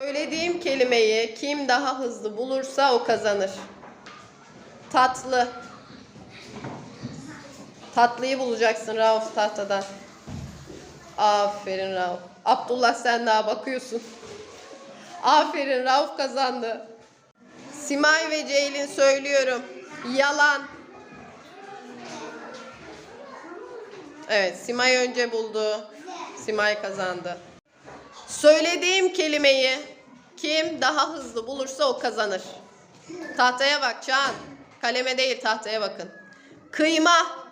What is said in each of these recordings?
Söylediğim kelimeyi kim daha hızlı bulursa o kazanır. Tatlı. Tatlıyı bulacaksın Rauf tahtadan. Aferin Rauf. Abdullah sen daha bakıyorsun. Aferin Rauf kazandı. Simay ve Ceylin söylüyorum. Yalan. Evet Simay önce buldu. Simay kazandı. Söylediğim kelimeyi kim daha hızlı bulursa o kazanır. Tahtaya bak Çağan. Kaleme değil tahtaya bakın. Kıyma.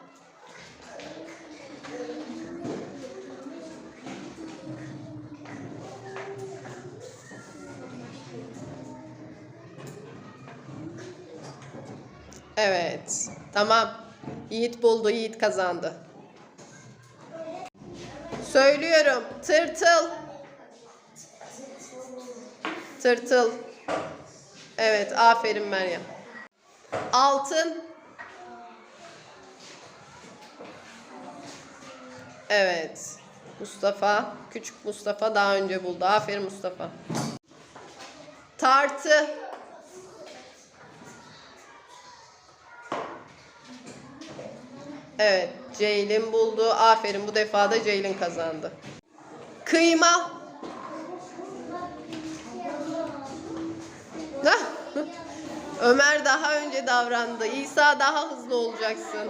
Evet. Tamam. Yiğit buldu. Yiğit kazandı. Söylüyorum. Tırtıl. Tırtıl. Evet. Aferin Meryem. Altın. Evet. Mustafa. Küçük Mustafa daha önce buldu. Aferin Mustafa. Tartı. Evet. Ceylin buldu. Aferin. Bu defa da Ceylin kazandı. Kıyma. Ömer daha önce davrandı. İsa daha hızlı olacaksın.